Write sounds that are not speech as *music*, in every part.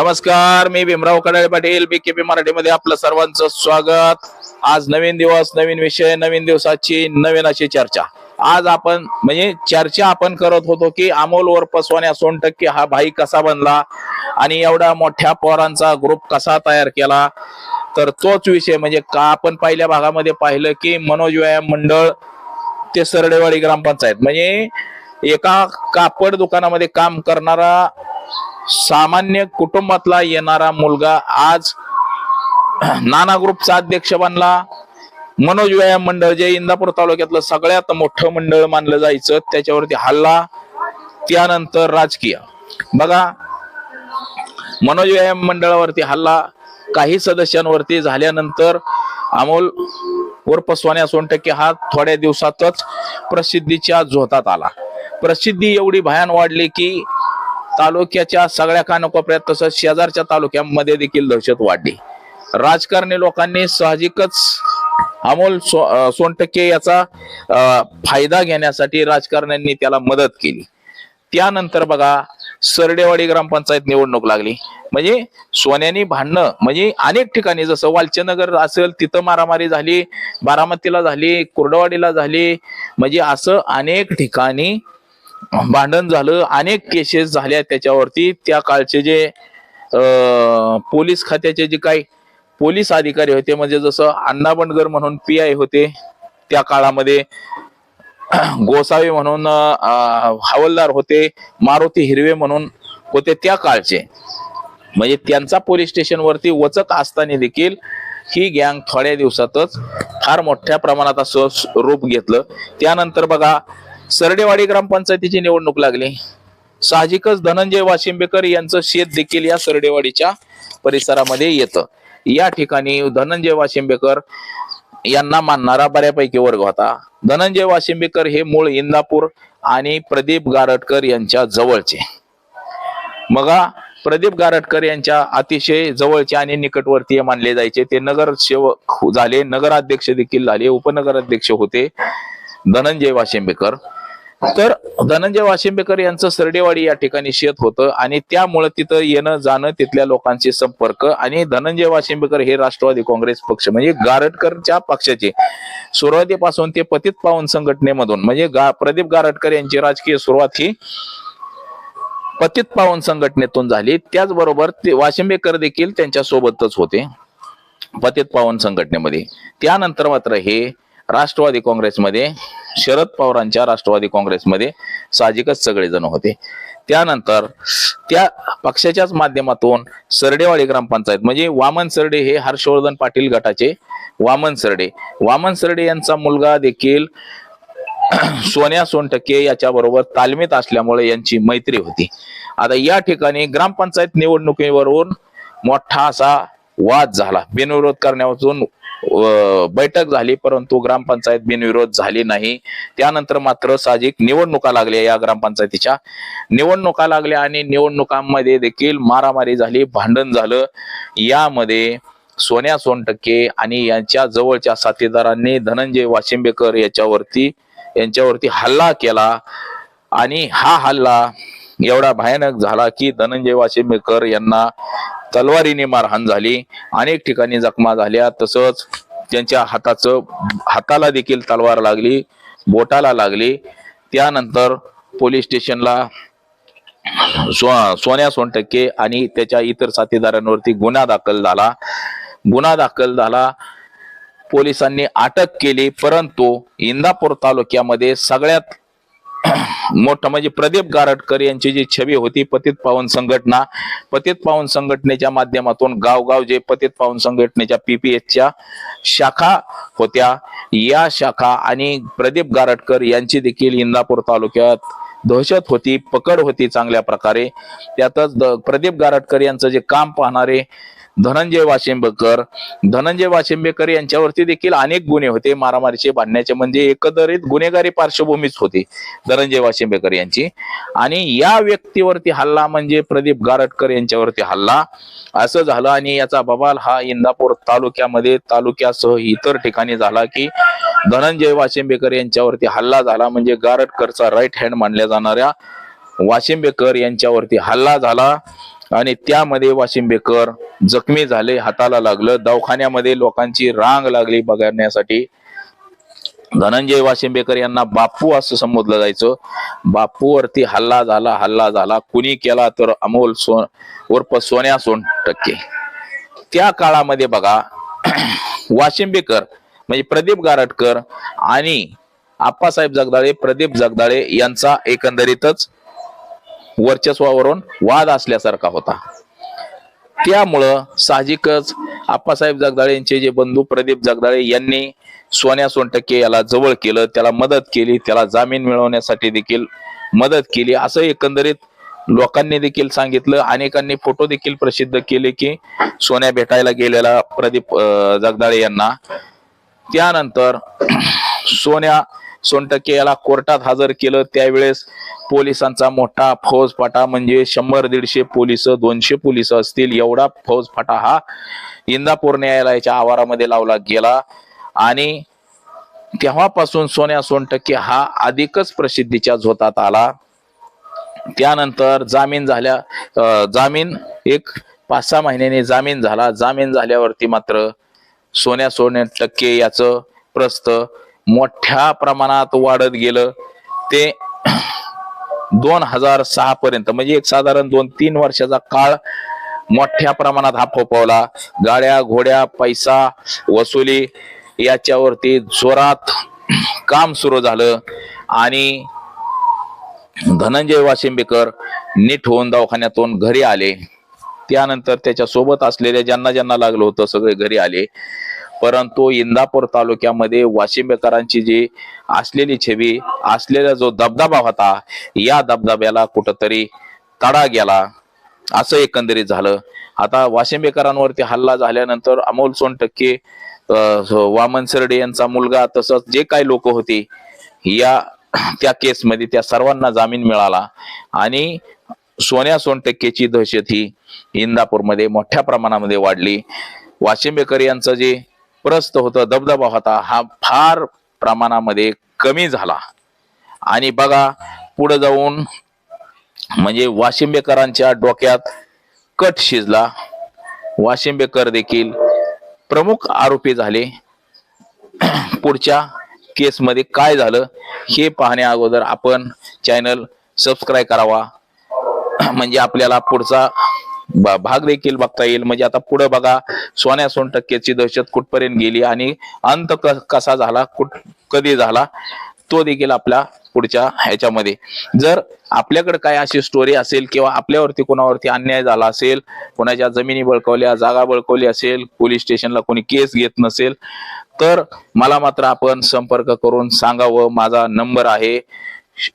नमस्कार मी Bhimrao Kadale Patil B K P मराठीमध्ये आपलं सर्वांचं स्वागत. आज नवीन दिवस नवीन विषय नवीन दिवसाची नवीन अशी चर्चा. आज आपण म्हणजे चर्चा आपण करत होतो की अमोल वर सोन्या सोनटक्के हा भाई कसा बनला आणि एवढा मोठ्या पोरांचा ग्रुप कसा तयार केला. तर तोच विषय म्हणजे का आपण पहिल्या भागामध्ये पाहिलं की मनोज व्यायाम मंडळ ते सरडेवाडी ग्रामपंचायत. म्हणजे एका कापड दुकानामध्ये काम करणारा सामान्य कुटुंबातला येणारा मुलगा आज नाना ग्रुपचा अध्यक्ष बनला. मनोज व्यायाम मंडळ जे इंदापूर तालुक्यातलं सगळ्यात मोठं मंडळ मानलं जायचं त्याच्यावरती हल्ला त्यानंतर राजकीय. बघा मनोज व्यायाम मंडळावरती हल्ला काही सदस्यांवरती झाल्यानंतर अमोल उर्फ सोन्या सोनटक्के हा थोड्या दिवसातच प्रसिद्धीच्या झोतात आला. प्रसिद्धी एवढी भयान वाढली की तालुक्याच्या सगळ्या कानकोपऱ्यात तसंच शेजारच्या तालुक्यामध्ये देखील दहशत वाढली. राजकारणी लोकांनी साहजिकच अमोल सो सोनटक्के याचा फायदा घेण्यासाठी राजकारण्यांनी त्याला मदत केली. त्यानंतर बघा सरडेवाडी ग्रामपंचायत निवडणूक लागली. म्हणजे सोन्यानी भांडणं म्हणजे अनेक ठिकाणी जसं वालचनगर असेल तिथं मारामारी झाली बारामतीला झाली कुर्डवाडीला झाली म्हणजे असं अनेक ठिकाणी भांडण झालं अनेक केसेस झाल्या त्याच्यावरती. त्या काळचे जे पोलीस खात्याचे जे काही पोलीस अधिकारी होते म्हणजे जसं अण्णा बंडगर म्हणून पी आय होते त्या काळामध्ये गोसावी म्हणून हवलदार हवालदार होते मारुती हिरवे म्हणून होते त्या काळचे. म्हणजे त्यांचा पोलीस स्टेशनवरती वचक असताना देखील ही गँग थोड्या दिवसातच फार मोठ्या प्रमाणात असं रूप घेतलं. त्यानंतर बघा सरडेवाडी ग्रामपंचायतीची निवडणूक लागली. साहजिकच धनंजय वाशिंबेकर यांचं शेत देखील या सरडेवाडीच्या परिसरामध्ये येतं. या ठिकाणी धनंजय वाशिंबेकर यांना मानणारा बऱ्यापैकी वर्ग होता. धनंजय वाशिंबेकर हे मूळ इंदापूर आणि प्रदीप गारटकर यांच्या जवळचे. मग प्रदीप गारटकर यांच्या अतिशय जवळचे आणि निकटवर्तीय मानले जायचे. ते नगरसेवक झाले नगराध्यक्ष देखील झाले उपनगराध्यक्ष होते धनंजय वाशिंबेकर. तर धनंजय वाशिंबेकर यांचं सरडेवाडी या ठिकाणी शेत होतं आणि त्यामुळे तिथं येणं जाणं तिथल्या लोकांशी संपर्क आणि धनंजय वाशिंबेकर हे राष्ट्रवादी काँग्रेस पक्ष म्हणजे गारटकरच्या पक्षाचे. सुरुवातीपासून ते पतित पावन संघटनेमधून म्हणजे गा प्रदीप गारटकर यांची राजकीय सुरुवात ही पतित पावन संघटनेतून झाली. त्याचबरोबर ते वाशिंबेकर देखील त्यांच्या सोबतच होते पतित पावन संघटनेमध्ये. त्यानंतर मात्र हे राष्ट्रवादी काँग्रेसमध्ये शरद पवारांच्या राष्ट्रवादी काँग्रेसमध्ये साहजिकच सगळेजण होते. त्यानंतर त्या पक्षाच्याच माध्यमातून सरडेवाडी ग्रामपंचायत म्हणजे वामन सरडे हे हर्षवर्धन पाटील गटाचे वामन सरडे. वामन सरडे यांचा मुलगा देखील *clears throat* सोन्या सोनटक्के याच्या बरोबर तालमीत असल्यामुळे यांची मैत्री होती. आता या ठिकाणी ग्रामपंचायत निवडणुकीवरून मोठा असा वाद झाला. बिनविरोध करण्यापासून बैठक झाली परंतु ग्रामपंचायत बिनविरोध झाली नाही. त्यानंतर मात्र साहजिक निवडणुका लागल्या या ग्रामपंचायतीच्या. निवडणुका लागल्या आणि निवडणुकांमध्ये देखील मारामारी झाली भांडण झालं. यामध्ये सोन्या सोनटक्के आणि यांच्या जवळच्या साथीदारांनी धनंजय वाशिंबेकर याच्यावरती यांच्यावरती हल्ला केला. आणि हा हल्ला एवढा भयानक झाला की धनंजय वाशिमेकर यांना तलवारीने मारहाण झाली. अनेक ठिकाणी जखमा झाल्या. तसंच त्यांच्या हाताचं हाताला देखील तलवार लागली बोटाला लागली. त्यानंतर पोलीस स्टेशनला सो सोन्या सोनटक्के आणि त्याच्या इतर साथीदारांवरती गुन्हा दाखल झाला. गुन्हा दाखल झाला. पोलिसांनी अटक केली परंतु इंदापूर तालुक्यामध्ये सगळ्यात मोठं म्हणजे प्रदीप गारटकर यांची जी छबी होती पतित पावन संघटना पतित पावन संघटनेच्या माध्यमातून गावगाव जे पतित पावन संघटनेच्या पीपीएसच्या शाखा होत्या. या शाखा आणि प्रदीप गारटकर यांची देखील इंदापूर तालुक्यात दहशत होती पकड होती चांगल्या प्रकारे. त्यातच प्रदीप गारटकर यांचं जे काम पाहणारे धनंजय वाशिंबेकर धनंजय वाशिंबेकर यांच्यावरती देखील अनेक गुन्हे होते. मारामारीचे भांडण्याचे म्हणजे एकंदरीत गुन्हेगारी पार्श्वभूमीच होती धनंजय वाशिंबेकर यांची. आणि या व्यक्तीवरती हल्ला म्हणजे प्रदीप गारटकर यांच्यावरती हल्ला. असं झालं आणि याचा बबाल हा इंदापूर तालुक्यामध्ये तालुक्यासह इतर ठिकाणी झाला की धनंजय वाशिंबेकर यांच्यावरती हल्ला झाला. म्हणजे गारटकरचा राईट हँड मानल्या जाणाऱ्या वाशिंबेकर यांच्यावरती हल्ला झाला. आणि त्यामध्ये वाशिंबेकर जखमी झाले हाताला लागलं. दवाखान्यामध्ये लोकांची रांग लागली बघण्यासाठी. धनंजय वाशिंबेकर यांना बापू असं संबोधलं जायचं. बापूवरती हल्ला झाला हल्ला झाला. कुणी केला तर अमोल सोन उर्फ सोन्या सोन टक्के त्या काळामध्ये बघा *clears throat* वाशिंबेकर म्हणजे प्रदीप गारटकर आणि आप्पासाहेब जगदाळे प्रदीप जगदाळे यांचा एकंदरीतच वर्चस्वावरून वाद असल्यासारखा होता. त्यामुळं साहजिकच आप्पासाहेब जगदाळे यांचे जे बंधू प्रदीप जगदाळे यांनी सोन्या सोनटक्के याला जवळ केलं त्याला मदत केली त्याला जामीन मिळवण्यासाठी देखील मदत केली असं एकंदरीत लोकांनी देखील सांगितलं. अनेकांनी फोटो देखील प्रसिद्ध केले की सोन्या भेटायला गेलेला प्रदीप जगदाळे यांना त्यानंतर सोन्या सोनटक्के याला कोर्टात हजर केलं. त्यावेळेस पोलिसांचा मोठा फौजफाटा म्हणजे शंभर दीडशे पोलीस दोनशे पोलीस असतील. एवढा फौजफाटा हा इंदापूर न्यायालयाच्या आवारामध्ये लावला गेला. आणि तेव्हापासून सोन्या सोनटक्के हा अधिकच प्रसिद्धीच्या झोतात आला. त्यानंतर जामीन झाल्या जामीन एक पाच सहा महिन्याने जामीन झाला. जामीन झाल्यावरती मात्र सोन्या सोन्या टक्के याचं प्रस्त मोठ्या प्रमाणात वाढत गेलं. ते दोन हजार सहा पर्यंत म्हणजे एक साधारण दोन तीन वर्षाचा काळ मोठ्या प्रमाणात हा फोपवला गाड्या घोड्या पैसा वसुली याच्यावरती जोरात काम सुरू झालं. आणि धनंजय वाशिंबेकर नीट होऊन दवाखान्यातून घरी आले. त्यानंतर त्याच्या सोबत असलेल्या ज्यांना ज्यांना लागलं होतं सगळे घरी आले. परंतु इंदापूर तालुक्यामध्ये वाशिंबेकरांची जी असलेली छवी असलेला जो दबदबा होता या दबदब्याला कुठंतरी तडा गेला. असं एकंदरीत झालं. आता वाशिंबेकरांवरती हल्ला झाल्यानंतर अमोल सोनटक्के वामन सरडे यांचा मुलगा तसंच जे काही लोक होते या त्या केसमध्ये त्या सर्वांना जामीन मिळाला. आणि सोन्या सोनटक्केची दहशत ही इंदापूरमध्ये मोठ्या प्रमाणामध्ये वाढली. वाशिंबेकर यांचं जे प्रस्त होतं दबदबा होता हा फार प्रमाणामध्ये कमी झाला. आणि बघा पुढे जाऊन म्हणजे वाशिंबेकरांच्या डोक्यात कट शिजला. वाशिंबेकर देखील प्रमुख आरोपी झाले. पुढच्या केसमध्ये काय झालं हे पाहण्या अगोदर आपण चॅनल सबस्क्राईब करावा. म्हणजे आपल्याला पुढचा भाग देखील बघता येईल. म्हणजे आता पुढे बघा सोन्या सोन टक्क्याची दहशत कुठपर्यंत गेली आणि अंत क- कसा झाला कुठ कधी झाला तो देखील आपल्या पुढच्या ह्याच्यामध्ये. जर आपल्याकडे काय अशी स्टोरी असेल किंवा आपल्यावरती कोणावरती अन्याय झाला असेल कोणाच्या जमिनी बळकवल्या जागा बळकवली असेल पोलीस स्टेशनला कोणी केस घेत नसेल तर मला मात्र आपण संपर्क करून सांगावं. माझा नंबर आहे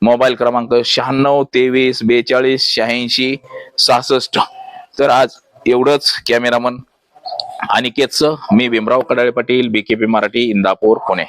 मोबाईल क्रमांक शहाण्णव तेवीस बेचाळीस शहाऐंशी सहासष्ट. तर आज एवढंच कॅमेरामन. अनिकेतचं मी भीमराव कडाळे पाटील बीकेपी मराठी इंदापूर पुणे.